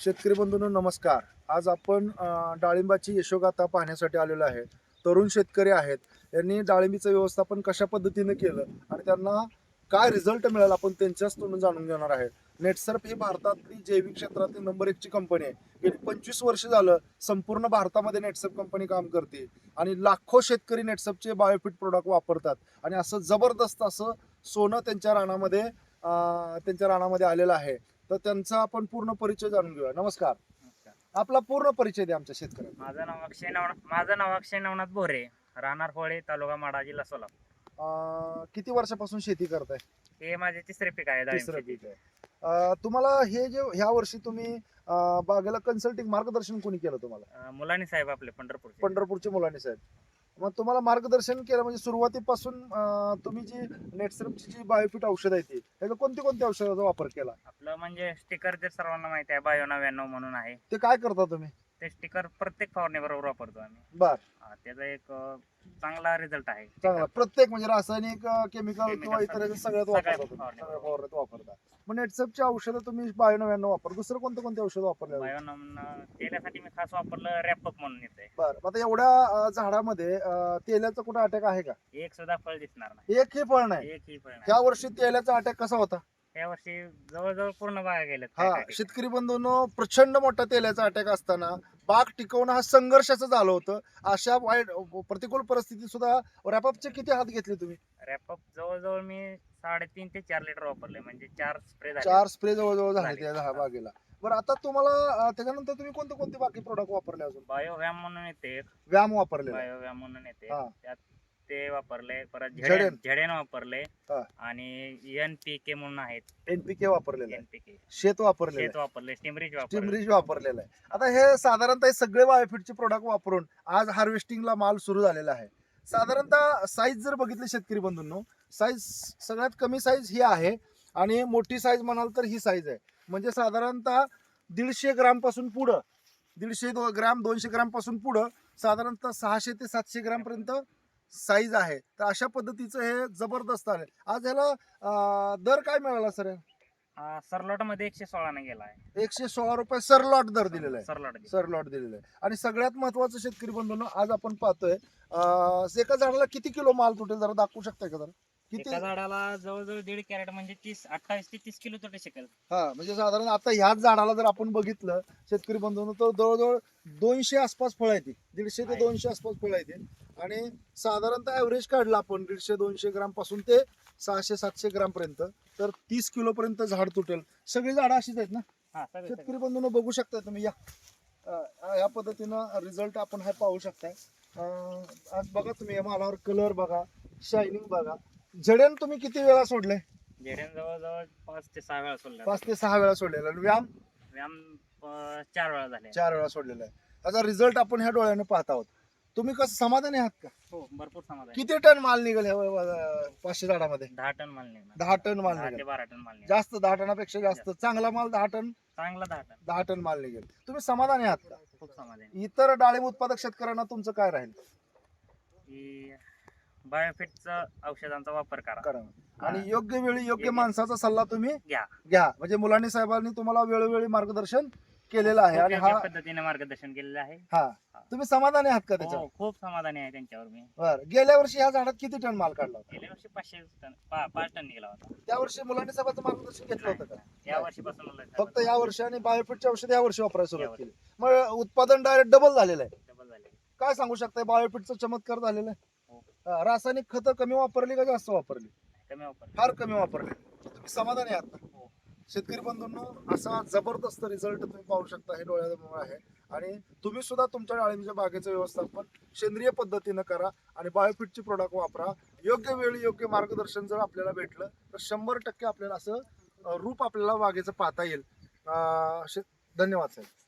शेतकरी बंधूंनो नमस्कार. आज आपण डाळिंबाची यशोगाथा पाहण्यासाठी आलेलो आहे. तरुण शेतकरी आहेत. यांनी डाळिंबीचं व्यवस्थापन कशा पद्धतीने केलं आणि त्यांना काय रिझल्ट मिळाला आपण त्यांच्याच तोंडून जाणून घेणार आहे. नेटसर्फ ही भारतातली जैविक क्षेत्रातील नंबर एकची कंपनी आहे. गेली पंचवीस वर्ष झालं संपूर्ण भारतामध्ये नेटसर्फ कंपनी काम करते. आणि लाखो शेतकरी नेटसर्फचे बायोफिट प्रोडक्ट वापरतात. आणि असं जबरदस्त असं सोनं त्यांच्या रानामध्ये त्यांच्या रानामध्ये आलेलं आहे. तर त्यांचा आपण पूर्ण परिचय जाणून घेऊया. नमस्कार. आपला पूर्ण परिचय द्या आमच्या शेतकऱ्यांना. माझं नाव अक्षय नवनाथ माझं नाव अक्षय नवनाथ बोरे राहणार होळे तालुका माडा जिल्हा सोलापूर. अं, किती वर्षापासून शेती करताय? हे माझे तिसरे पीक आहे डाळिंब तिसरं. पीक आहे. अं, तुम्हाला हे जे ह्या वर्षी तुम्ही अं, बागेला कन्सल्टिंग मार्गदर्शन कोणी केलं तुम्हाला? अं, मुलानी साहेब आपले पंढरपूरचे. पंढरपूरचे मुलांनी साहेब. मग तुम्हाला मार्गदर्शन केलं म्हणजे सुरुवातीपासून तुम्ही जी नेटसर्फची जी बायोफिट औषध आहे ती त्याचा कोणती कोणत्या औषधाचा वापर केला? आपलं म्हणजे स्टिकर जे सर्वांना माहिती आहे बायो नव्याण्णव म्हणून आहे. ते काय करता तुम्ही? ते स्टिकर प्रत्येक फवारणी बरोबर वापरतो आम्ही. बर. हा, त्याचा एक अं, चांगला रिझल्ट आहे. चांगला. प्रत्येक म्हणजे रासायनिक केमिकल Chemical किंवा इतर सगळ्या- सगळ्यात सगळ्या वापरता तुम्ही. फवारणी सगळ्या फवारण्यात वापरता. मग नेटसर्फची औषधं तुम्ही बायो नव्याण्णव वापर. दुसरं कोणतं कोणते औषध वापरले? बायो नव्याण्णव तेलासाठी मी खास वापरलं रॅपअप म्हणून येते बरं. मग आता एवढ्या अं, झाडामध्ये अं, तेलाचा कुठं अटॅक आहे का? एक सुद्धा फळ दिसणार नाही. एकही फळ नाही. एकही फळ नाही. त्या वर्षी तेलाचा अटॅक कसा होता? या वर्षी जवळजवळ पूर्ण बागा हा. शेतकरी बंधूंनो प्रचंड मोठा तेलाचा अटॅक असताना बाग टिकवणं हा संघर्षाचं झालं होतं. अशा वाईट प्रतिकूल परिस्थितीत सुद्धा रॅपअपचे किती हात घेतले तुम्ही? रॅपअप जवळजवळ मी साडेतीन ते चार लिटर वापरले म्हणजे चार स्प्रे झाले. चार स्प्रे जवळजवळ झाले. त्या झा- बागेला. बरं आता तुम्हाला अं, त्याच्यानंतर तुम्ही कोणते कोणते बाकी प्रोडक्ट वापरले अजून? बायो व्यायाम म्हणून येते एक. व्यायाम वापरले बायो व्यायाम म्हणून येते. हा. त्यात ते वापरले परत झडेन. झडेन झडेन वापरले. हा. आणि एन पी के म्हणून आहेत. एनपीके वापरलेलं आहे. एन पी के शेत वापरलेलं आहे. शेत वापरले स्टिमरीज वापरले. स्टिमरीज वापरलेलं आहे. आता हे साधारणतः हे सगळे बायोफिटचे प्रोडक्ट वापरून आज हार्वेस्टिंगला माल सुरू झालेला आहे. साधारणतः साईज जर बघितली शेतकरी बंधूंनो साईज सगळ्यात कमी साईज ही आहे आणि मोठी साईज म्हणाल तर ही साईज आहे. म्हणजे साधारणतः दीडशे ग्रामपासून पुढं दीडशे दो ग्राम दोनशे ग्रामपासून पुढं साधारणतः सहाशे ते सातशे ग्राम पर्यंत साईज आहे. तर अशा पद्धतीचं हे जबरदस्त आहे. आज ह्याला दर काय मिळाला सर? सरलॉटमध्ये एकशे सोळाने गेला आहे. एकशे सोळा रुपये सरलॉट दर दिलेला आहे. सरलॉट सर लॉट दिलेलं आहे. आणि सगळ्यात महत्वाचं शेतकरी बंधूंनो आज आपण पाहतोय एका झाडाला किती किलो माल तुटेल? जरा दाखवू शकताय का जरा? किती एका झाडाला जवळजवळ दीड कॅरेट म्हणजे तीस अठ्ठावीस ते तीस किलो तुटे शकेल. हा म्हणजे साधारण आता ह्याच झाडाला जर आपण बघितलं शेतकरी बंधूंनो तर जवळजवळ दोनशे आसपास फळ येते दीडशे ते आहे. दोनशे आसपास फळ येते आणि साधारणतः ऍव्हरेज काढलं आपण दीडशे दोनशे ग्रामपासून ते सहाशे सातशे ग्राम पर्यंत. तर तीस किलो पर्यंत झाड तुटेल. सगळी झाडं अशीच आहेत ना? हा सगळे सगळे. शेतकरी बंधूंनो बघू शकता तुम्ही या. अं, या पद्धतीनं रिझल्ट आपण हा पाहू शकताय. अं, आज बघा तुम्ही या मालावर कलर बघा शायनिंग बघा. जडेन तुम्ही किती वेळा सोडले? झडेन जवळजवळ पाच ते सहा वेळा सोडला पाच ते सहा वेळा सोडलेला. आणि व्यायाम? व्यायाम अं, चार वेळा झाले. चार वेळा सोडलेला आहे. त्याचा रिझल्ट आपण ह्या डोळ्याने पाहत आहोत. तुम्ही कसं समाधानी आहात का? हो भरपूर समाधान. आहे. किती टन माल निघेल ह्या पाचशे झाडामध्ये? दहा टन माल निघणार. दहा टन माल दहा ते निघेल बारा टन माल निघणार. जास्त दहा टनापेक्षा जास्त. चांगला माल दहा टन? चांगला दहा टन. दहा टन माल निघेल. तुम्ही समाधानी आहात का? खूप समाधान. इतर डाळिंब उत्पादक शेतकऱ्यांना तुमचं काय राहील? की बायोफिटचा औषधांचा वापर करा. करा. आणि योग्य वेळी योग्य. माणसाचा सल्ला तुम्ही घ्या. घ्या. म्हणजे मुलांनी साहेबांनी तुम्हाला वेळोवेळी मार्गदर्शन केलेलं आहे. आणि योग्य हा पद्धतीने मार्गदर्शन केलेलं आहे. हा. तुम्ही समाधानी आहात का त्याच्यावर? हो खूप समाधानी आहे त्यांच्यावर मी. बरं. गेल्या वर्षी ह्या झाडात किती टन माल काढला होता? गेल्या वर्षी पाचशे टन पा- पाच टन निघाला होता. त्या वर्षी मुलांनी साहेबांचं मार्गदर्शन घेतलं होतं का? या वर्षीपासून फक्त या वर्षी आणि बायोफिटच्या औषध या वर्षी वापरायला सुरुवात केली. मग उत्पादन डायरेक्ट डबल झालेलं आहे. डबल झाले काय सांगू शकताय? बायोफिटचा चमत्कार झालेला. आहे. रासायनिक खतं कमी वापरली का जास्त वापरली? कमी वापर फार कमी वापरले. तुम्ही समाधानी आहात ना? हो. शेतकरी बंधूंनो असा जबरदस्त रिझल्ट तुम्ही पाहू शकता हे डोळ्यासमोर आहे. आणि तुम्ही सुद्धा तुमच्या डाळिंबीच्या बागेचं व्यवस्थापन सेंद्रिय पद्धतीनं करा आणि बायोफिटची प्रोडक्ट वापरा. योग्य वेळी योग्य मार्गदर्शन जर आपल्याला भेटलं तर शंभर टक्के आपल्याला असं रूप आपल्याला बागेचं पाहता येईल. धन्यवाद साहेब.